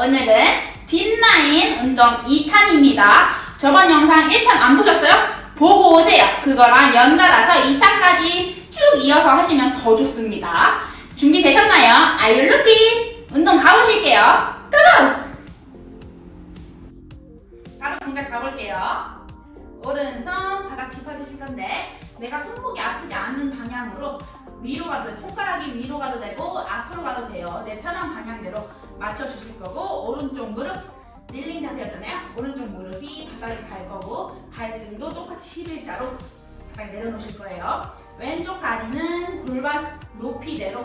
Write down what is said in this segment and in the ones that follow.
오늘은 뒷라인 운동 2탄입니다. 저번 영상 1탄 안 보셨어요? 보고 오세요. 그거랑 연달아서 2탄까지 쭉 이어서 하시면 더 좋습니다. 준비되셨나요? Looking? 운동 가보실게요. 고고! 바로 동작 가볼게요. 오른손 바닥 짚어주실 건데 내가 손목이 아프지 않는 방향으로 위로 가도 돼. 손가락이 위로 가도 되고 앞으로 가도 돼요. 내 편한 방향대로 맞춰주실 거고 오른쪽 무릎 릴링 자세였잖아요. 오른쪽 무릎이 바닥을 갈 거고 발등도 똑같이 11자로 바닥에 내려놓으실 거예요. 왼쪽 다리는 골반 높이대로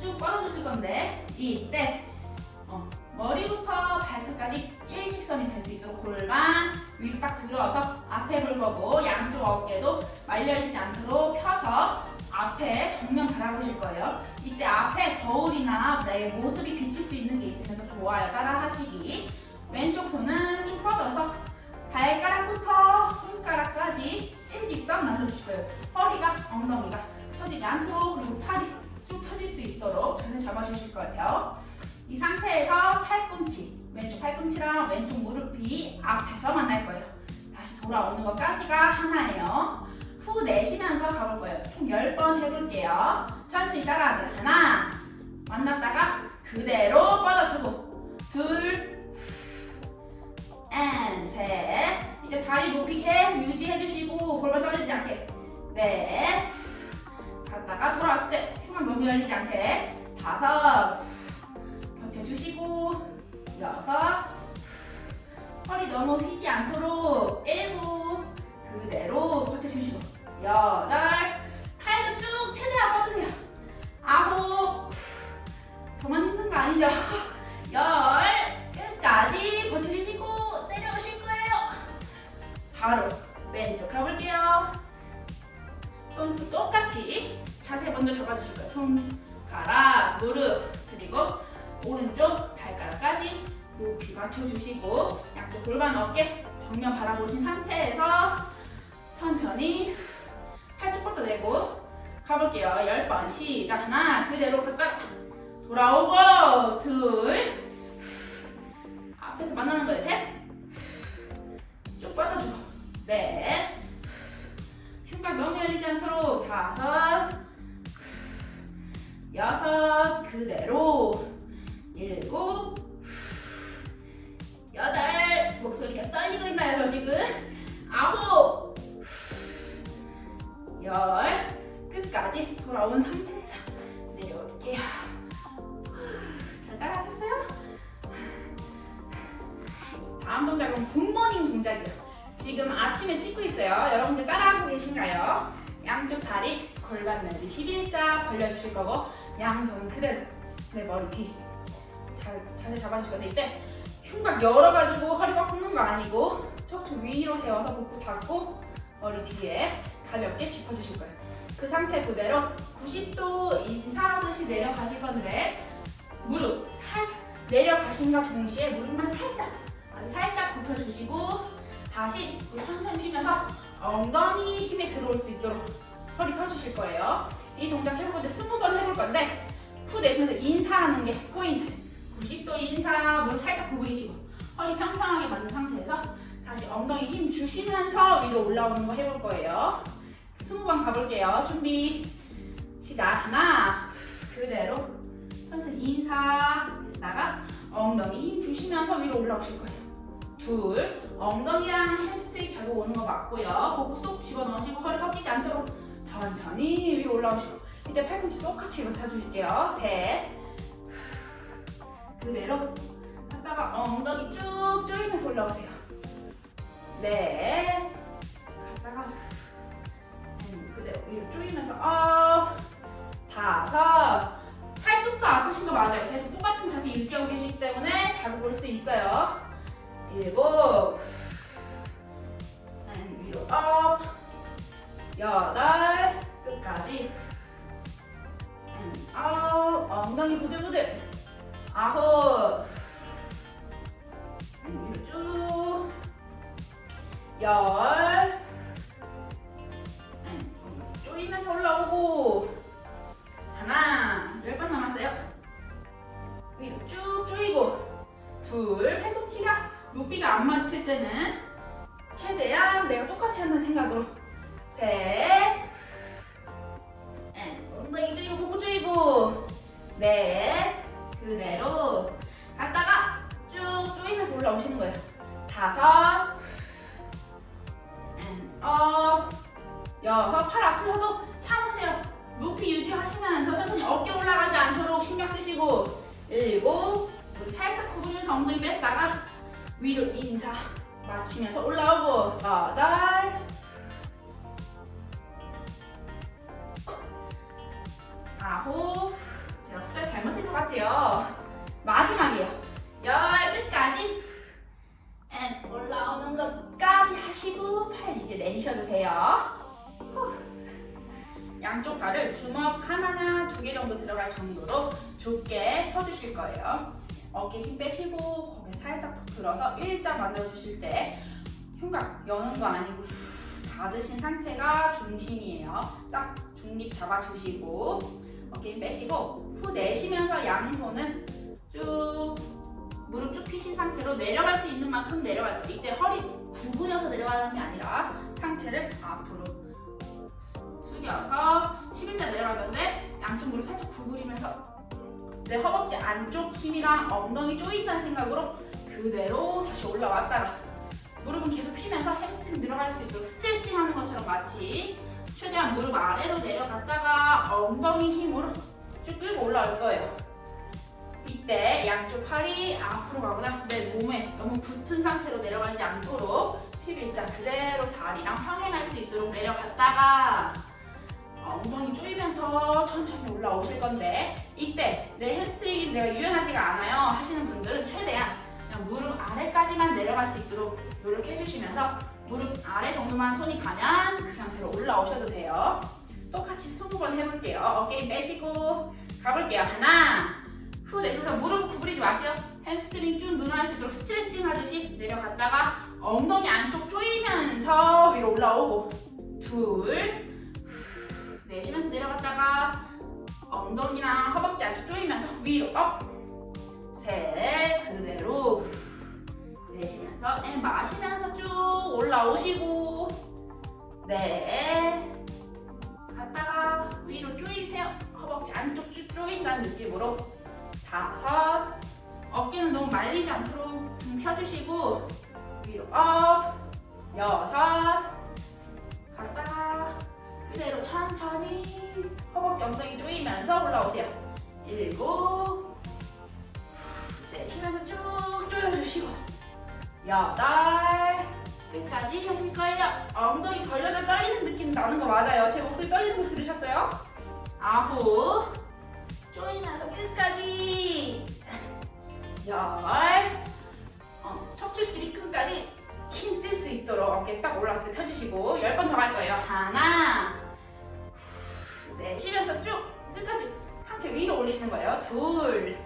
쭉 뻗어주실 건데 이때 어, 머리부터 발끝까지 일직선이 될 수 있도록 골반 위로 딱 들어서 앞에 볼 거고 양쪽 어깨도 말려있지 않도록 펴서 앞에 정면 바라보실 거예요. 이때 앞에 거울이나 내 모습이 비칠 수 있는 게 좋아요. 따라 하시기. 왼쪽 손은 쭉 뻗어서 발가락부터 손가락까지 일직선 만들어주실 거예요. 허리가 엉덩이가 펴지지 않도록 그리고 팔이 쭉 펴질 수 있도록 자세 잡아주실 거예요. 이 상태에서 팔꿈치, 왼쪽 팔꿈치랑 왼쪽 무릎이 앞에서 만날 거예요. 다시 돌아오는 것까지가 하나예요. 후 내쉬면서 가볼 거예요. 총 10번 해볼게요. 천천히 따라하세요. 하나, 만났다가 그대로 뻗어주고 둘, 앤, 셋. 이제 다리 높이 계속 유지해주시고 골반 떨어지지 않게. 넷, 갔다가 돌아왔을 때 숨은 너무 열리지 않게. 다섯, 버텨주시고 여섯, 허리 너무 휘지 않도록 일 바로 왼쪽 가볼게요. 손도 똑같이 자세 먼저 잡아주실 거예요. 손가락, 무릎, 그리고 오른쪽 발가락까지 높이 맞춰주시고 양쪽 골반 어깨 정면 바라보신 상태에서 천천히 팔쭉 뻗어 내고 가볼게요. 10번 시작 하나 그대로 갔다가 돌아오고 둘 앞에서 만나는 거예요. 셋 쭉 뻗어주고 넷 흉곽 너무 열리지 않도록 다섯. 여섯 그대로. 일곱. 여덟. 목소리가 떨리고 있나요 저 지금? 아홉. 열. 끝까지 돌아온 상태에서 내려올게요. 잘 따라하셨어요? 다음 동작은 굿모닝 동작이에요 지금 아침에 찍고 있어요 여러분들 따라하고 계신가요? 양쪽 다리 골반 넓이 11자 벌려주실 거고 양손은 그대로 내 머리 뒤 잘, 자세 잡아주실 건데 이때 흉곽 열어가지고 허리가 굽는 거 아니고 척추 위로 세워서 복부 닫고 머리 뒤에 가볍게 짚어주실 거예요. 그 상태 그대로 90도 인사하듯이 내려가실 건데 무릎 살 내려가신과 동시에 무릎만 살짝 아주 살짝 굽혀주시고 다시 무릎 천천히 피면서 엉덩이 힘이 들어올 수 있도록 허리 펴주실 거예요. 이 동작 해볼 건데 20번 해볼 건데 후 내쉬면서 인사하는 게 포인트. 90도 인사, 무릎 살짝 구부리시고 허리 평평하게 맞는 상태에서 다시 엉덩이 힘 주시면서 위로 올라오는 거 해볼 거예요. 20번 가볼게요. 준비 시작 하나 그대로 천천히 인사 나가 엉덩이 힘 주시면서 위로 올라오실 거예요. 둘 엉덩이랑 햄스트링 잡고 오는 거 맞고요. 복부 쏙 집어넣으시고 허리 꺾이지 않도록 천천히 위로 올라오시고 이때 팔꿈치 똑같이 맞춰주실게요. 셋 그대로 갔다가 엉덩이 쭉 조이면서 올라오세요. 넷 갔다가 음, 그대로 위로 조이면서 어 다섯 팔뚝도 아프신 거 맞아요. 계속 똑같은 자세 유지하고 계시기 때문에 잘 볼 수 있어요. 일곱 음, 위로 업 여덟. 끝까지. 음, 아홉 엉덩이 부들부들. 아홉. 음, 위로 쭉 열, 그대로 갔다가 쭉 조이면서 올라오시는 거예요. 다섯, 업, 여섯, 팔 앞으로 도 참으세요. 높이 유지하시면서 천천히 어깨 올라가지 않도록 신경 쓰시고 일곱, 살짝 구부리면서 엉덩이 뺐다가 위로 인사 마치면서 올라오고 여덟, 내리셔도 돼요 후. 양쪽 발을 주먹 하나나 두 개 정도 들어갈 정도로 좁게 서주실 거예요 어깨 힘 빼시고 거기 살짝 더 들어서 일자 만들어 주실 때 흉곽 여는 거 아니고 후 닫으신 상태가 중심이에요 딱 중립 잡아주시고 어깨 힘 빼시고 후 내쉬면서 양손은 쭉 무릎 쭉 펴신 상태로 내려갈 수 있는 만큼 내려갈 거예요. 이때 허리 구부려서 내려가는 게 아니라 상체를 앞으로 숙여서 11자 내려갈 건데 양쪽 무릎 살짝 구부리면서 내 허벅지 안쪽 힘이랑 엉덩이 조인다는 생각으로 그대로 다시 올라왔다가 무릎은 계속 펴면서 햄스트링 들어갈 수 있도록 스트레칭 하는 것처럼 마치 최대한 무릎 아래로 내려갔다가 엉덩이 힘으로 쭉 끌고 올라올 거예요. 이때 양쪽 팔이 앞으로 가거나 내 몸에 너무 붙은 상태로 내려가지 않도록 11자 그대로 다리랑 평행할 수 있도록 내려갔다가 엉덩이 조이면서 천천히 올라오실 건데 이때 내 햄스트링이 내가 유연하지가 않아요 하시는 분들은 최대한 그냥 무릎 아래까지만 내려갈 수 있도록 노력해 주시면서 무릎 아래 정도만 손이 가면 그 상태로 올라오셔도 돼요. 똑같이 20번 해볼게요. 어깨 힘 빼시고 가볼게요. 하나 후 내쉬면서 무릎 구부리지 마세요. 햄스트링 쭉 늘어날 수 있도록 스트레칭 하듯이 내려갔다가 엉덩이 안쪽 조이면서 위로 올라오고 둘 후, 내쉬면서 내려갔다가 엉덩이랑 허벅지 안쪽 조이면서 위로 업셋 그대로 후, 내쉬면서 앤 마시면서 쭉 올라오시고 넷 갔다가 위로 조이세요. 허벅지 안쪽 쭉 조인다는 느낌으로 다섯 말리지 않도록 좀 펴주시고 위로 업 여섯. 갔다가 그대로 천천히 허벅지 엉덩이 조이면서 올라오세요. 일곱. 내쉬면서 쭉 조여주시고 여덟. 끝까지 하실 거예요. 엉덩이 걸려져 떨리는 느낌 나는 거 맞아요. 제 목소리 떨리는 거 들으셨어요? 아홉. 조이면서 끝까지 열. 어, 척추 길이 끝까지 힘 쓸 수 있도록 어깨 딱 올라왔을 때 펴주시고 열 번 더 갈 거예요. 하나. 후, 내쉬면서 쭉 끝까지 상체 위로 올리시는 거예요. 둘.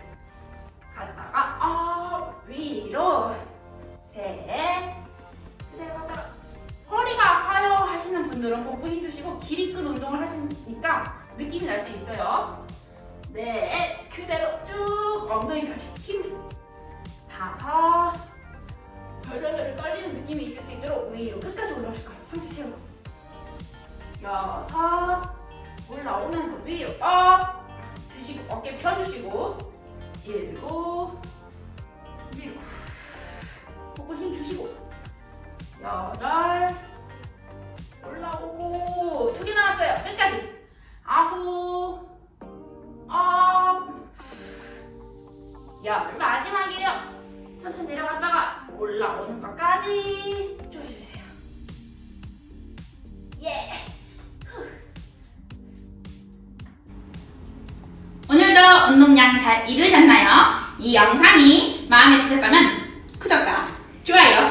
갔다가 업 위로. 셋. 그대로 갔다가 허리가 아파요 하시는 분들은 복부 힘 주시고 길이 끈 운동을 하시니까 느낌이 날 수 있어요. 네, 그대로 쭉 엉덩이까지 힘. 다섯. 덜덜덜 떨리는 느낌이 있을 수 있도록 위로 끝까지 올라오실 거예요. 상체 세우고. 여섯. 올라오면서 위로 업. 드시고 어깨 펴주시고. 일곱. 것까지 좀 해주세요. 예. 후. 오늘도 운동량 잘 이루셨나요? 이 영상이 마음에 드셨다면 구독과 좋아요